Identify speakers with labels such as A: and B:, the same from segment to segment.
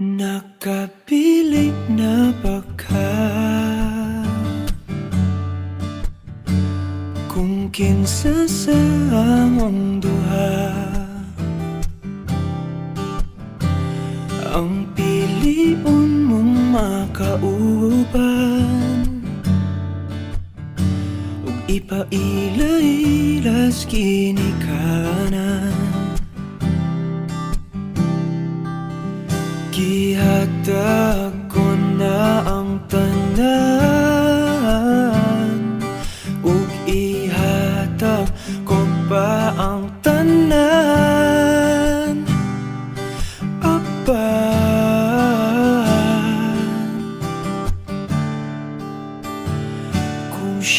A: Nakapili na ba ka? Kung kinsa sa among duha Ang piliun mong makauban Ug ipailay-ilas kinikanan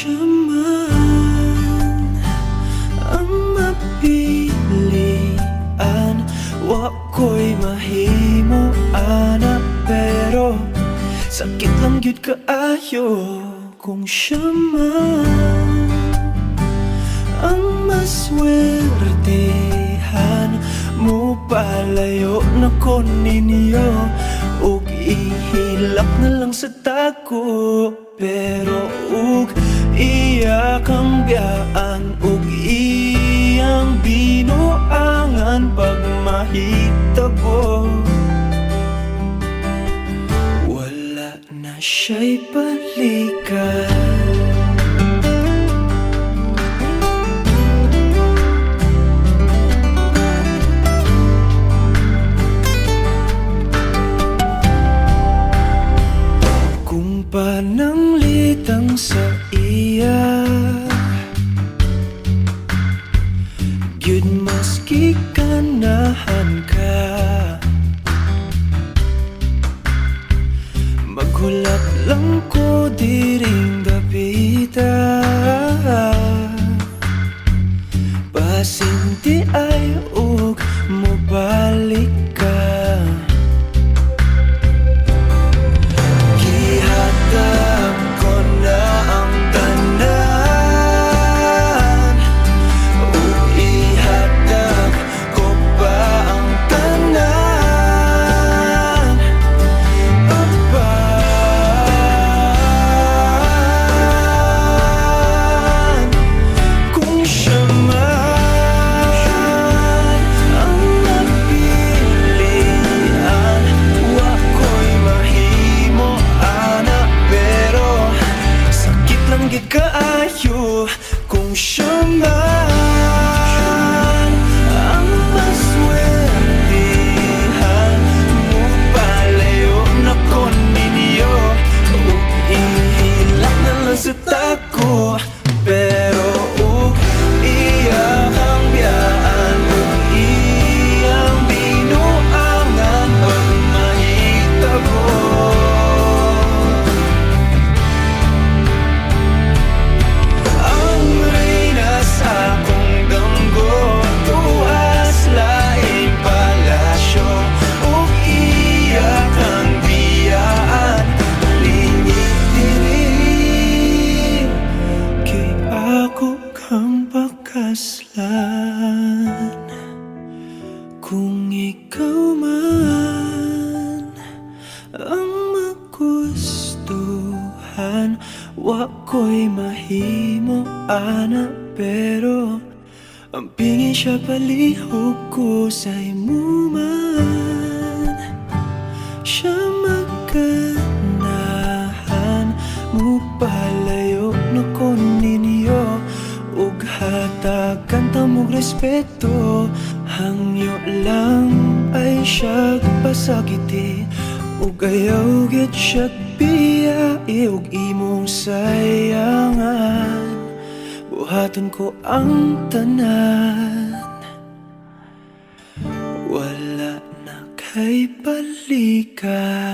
A: siya man ang mapilian Wako'y mahimo ana pero Sakit lang yun kaayo Kung siya man. Ang maswertehan mo palayo na ko ninyo ug ihilak na lang sa tako pero ug iya kang biyaan ug iyang binuangan pag mahitabo. Wala na siya'y balikan Pasinti ay ug mobalik ka pakaslan Kung ikaw man ang magustuhan Wako'y mahimo ana pero Ang pingin siya palihog ko sa imo hatagan ta mong respeto. Hangyo lang ay siya pasakiti Ug ayaw gid siya biyai Ug imong sayangan. Buhaton ko ang tanan. Wala na kay balikan